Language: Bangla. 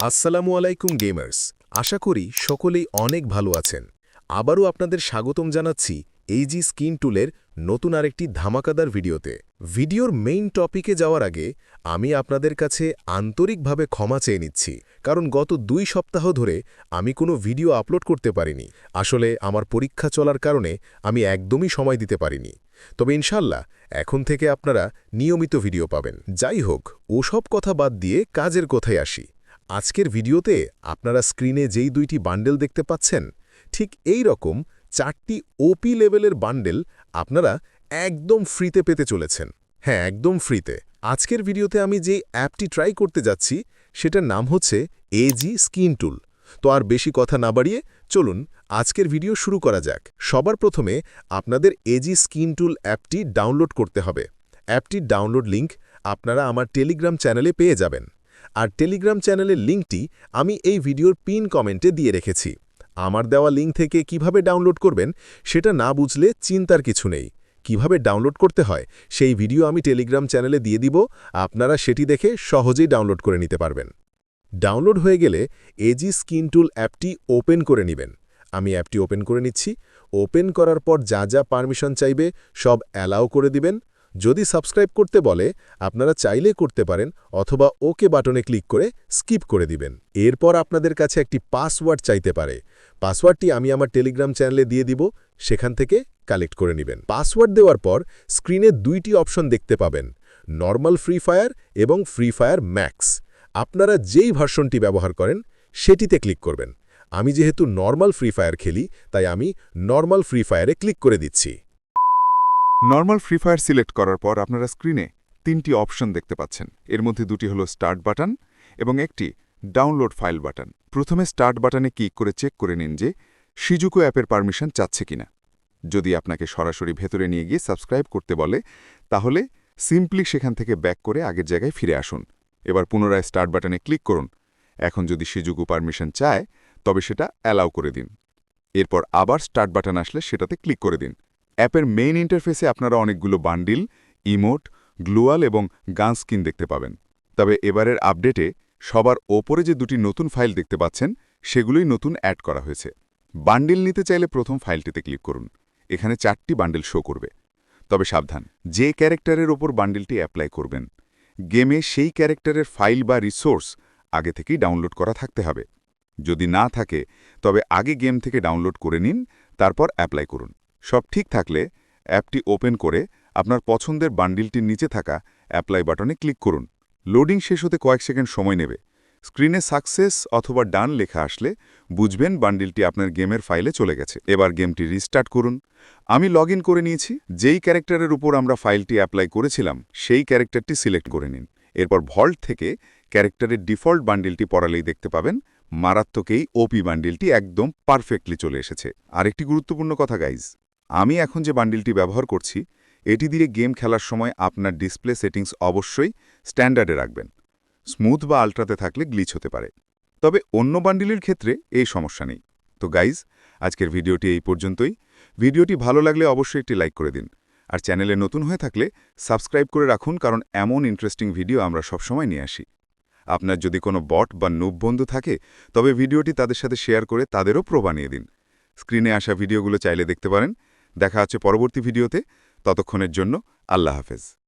আসসালামু আলাইকুম, গেমার্স। আশা করি সকলেই অনেক ভালো আছেন। আবারও আপনাদের স্বাগতম জানাচ্ছি এইজি স্কিন টুলের নতুন আরেকটি ধামাকাদার ভিডিওতে। ভিডিওর মেইন টপিকে যাওয়ার আগে আমি আপনাদের কাছে আন্তরিকভাবে ক্ষমা চেয়ে নিচ্ছি, কারণ গত দুই সপ্তাহ ধরে আমি কোনো ভিডিও আপলোড করতে পারিনি। আসলে আমার পরীক্ষা চলার কারণে আমি একদমই সময় দিতে পারিনি। তবে ইনশাল্লাহ এখন থেকে আপনারা নিয়মিত ভিডিও পাবেন। যাই হোক, ওসব কথা বাদ দিয়ে কাজের কথায় আসি? আজকের ভিডিওতে আপনারা স্ক্রিনে যেই দুইটি বান্ডেল দেখতে পাচ্ছেন, ঠিক এই রকম চারটি ওপি লেভেলের বান্ডেল আপনারা একদম ফ্রিতে পেতে চলেছেন। হ্যাঁ একদম ফ্রিতে। আজকের ভিডিওতে আমি যে অ্যাপটি ট্রাই করতে যাচ্ছি, সেটার নাম হচ্ছে এজি স্কিন টুল তো আর বেশি কথা না বাড়িয়ে চলুন আজকের ভিডিও শুরু করা যাক। সবার প্রথমে আপনাদের এজি স্কিন টুল অ্যাপটি ডাউনলোড করতে হবে। অ্যাপটির ডাউনলোড লিংক আপনারা আমার টেলিগ্রাম চ্যানেলে পেয়ে যাবেন। আর টেলিগ্রাম চ্যানেলের লিঙ্কটি আমি এই ভিডিওর পিন কমেন্টে দিয়ে রেখেছি। আমার দেওয়া লিঙ্ক থেকে কীভাবে ডাউনলোড করবেন সেটা না বুঝলে চিন্তার কিছু নেই। কীভাবে ডাউনলোড করতে হয় সেই ভিডিও আমি টেলিগ্রাম চ্যানেলে দিয়ে দিব, আপনারা সেটি দেখে সহজেই ডাউনলোড করে নিতে পারবেন। ডাউনলোড হয়ে গেলে এজি স্কিন টুল অ্যাপটি ওপেন করে নেবেন। আমি অ্যাপটি ওপেন করে নিচ্ছি। ওপেন করার পর যা যা পারমিশন চাইবে সব অ্যালাও করে দিবেন। যদি সাবস্ক্রাইব করতে বলে, আপনারা চাইলে করতে পারেন অথবা ওকে বাটনে ক্লিক করে স্কিপ করে দিবেন। এরপর আপনাদের কাছে একটি পাসওয়ার্ড চাইতে পারে। পাসওয়ার্ডটি আমি আমার টেলিগ্রাম চ্যানেলে দিয়ে দিব, সেখান থেকে কালেক্ট করে নেবেন। পাসওয়ার্ড দেওয়ার পর স্ক্রিনে দুইটি অপশন দেখতে পাবেন, নর্মাল ফ্রি ফায়ার এবং ফ্রি ফায়ার ম্যাক্স। আপনারা যেই ভার্সনটি ব্যবহার করেন, সেটিতে ক্লিক করবেন। আমি যেহেতু নর্মাল ফ্রি ফায়ার খেলি, তাই আমি নর্মাল ফ্রি ফায়ারে ক্লিক করে দিচ্ছি। নর্মাল ফ্রি ফায়ার সিলেক্ট করার পর আপনারা স্ক্রিনে তিনটি অপশন দেখতে পাচ্ছেন। এর মধ্যে দুটি হলো স্টার্ট বাটন এবং একটি ডাউনলোড ফাইল বাটন প্রথমে স্টার্ট বাটনে ক্লিক করে চেক করে নিন যে সিজুকো অ্যাপের পারমিশন চাচ্ছে কিনা। যদি আপনাকে সরাসরি ভেতরে নিয়ে গিয়ে সাবস্ক্রাইব করতে বলে, তাহলে সিম্পলি সেখান থেকে ব্যাক করে আগের জায়গায় ফিরে আসুন। এবার পুনরায় স্টার্ট বাটনে ক্লিক করুন। এখন যদি সিজুকু পারমিশন চায়, তবে সেটা অ্যালাউ করে দিন। এরপর আবার স্টার্ট বাটন আসলে সেটাতে ক্লিক করে দিন। অ্যাপের মেইন ইন্টারফেসে আপনারা অনেকগুলো বান্ডিল ইমোট গ্লোয়াল এবং গান স্কিন দেখতে পাবেন। তবে এবারের আপডেটে সবার ওপরে যে দুটি নতুন ফাইল দেখতে পাচ্ছেন, সেগুলোই নতুন অ্যাড করা হয়েছে। বান্ডিল নিতে চাইলে প্রথম ফাইলটিতে ক্লিক করুন। এখানে চারটি বান্ডিল শো করবে। তবে সাবধান, যে ক্যারেক্টারের ওপর বান্ডিলটি অ্যাপ্লাই করবেন গেমে সেই ক্যারেক্টারের ফাইল বা রিসোর্স আগে থেকেই ডাউনলোড করা থাকতে হবে। যদি না থাকে, তবে আগে গেম থেকে ডাউনলোড করে নিন, তারপর অ্যাপ্লাই করুন। সব ঠিক থাকলে অ্যাপটি ওপেন করে আপনার পছন্দের বান্ডিলটির নিচে থাকা অ্যাপ্লাই বাটনে ক্লিক করুন। লোডিং শেষ হতে কয়েক সেকেন্ড সময় নেবে। স্ক্রিনে সাকসেস অথবা ডান লেখা আসলে বুঝবেন বান্ডিলটি আপনার গেমের ফাইলে চলে গেছে। এবার গেমটি রিস্টার্ট করুন। আমি লগ করে নিয়েছি। যেই ক্যারেক্টারের উপর আমরা ফাইলটি অ্যাপ্লাই করেছিলাম, সেই ক্যারেক্টারটি সিলেক্ট করে নিন। এরপর ভল্ট থেকে ক্যারেক্টারের ডিফল্ট বান্ডিলটি পড়ালেই দেখতে পাবেন। মারাত্মকেই ওপি বান্ডিলটি একদম পারফেক্টলি চলে এসেছে। আরেকটি গুরুত্বপূর্ণ কথা, গাইজ। আমি এখন যে বান্ডিলটি ব্যবহার করছি, এটি দিয়ে গেম খেলার সময় আপনার ডিসপ্লে সেটিংস অবশ্যই স্ট্যান্ডার্ডে রাখবেন। স্মুথ বা আল্ট্রাতে থাকলে গ্লিচ হতে পারে। তবে অন্য বান্ডিলের ক্ষেত্রে এই সমস্যা নেই। তো গাইজ, আজকের ভিডিওটি এই পর্যন্তই। ভিডিওটি ভালো লাগলে অবশ্যই একটি লাইক করে দিন। আর চ্যানেলে নতুন হয়ে থাকলে সাবস্ক্রাইব করে রাখুন, কারণ এমন ইন্টারেস্টিং ভিডিও আমরা সবসময় নিয়ে আসি। আপনার যদি কোনো বট বা নুব বন্ধু থাকে, তবে ভিডিওটি তাদের সাথে শেয়ার করে তাদেরও প্রো বানিয়ে দিন। স্ক্রিনে আসা ভিডিওগুলো চাইলে দেখতে পারেন। দেখা আছে পরবর্তী ভিডিওতে। ততক্ষণের জন্য আল্লাহ হাফেজ।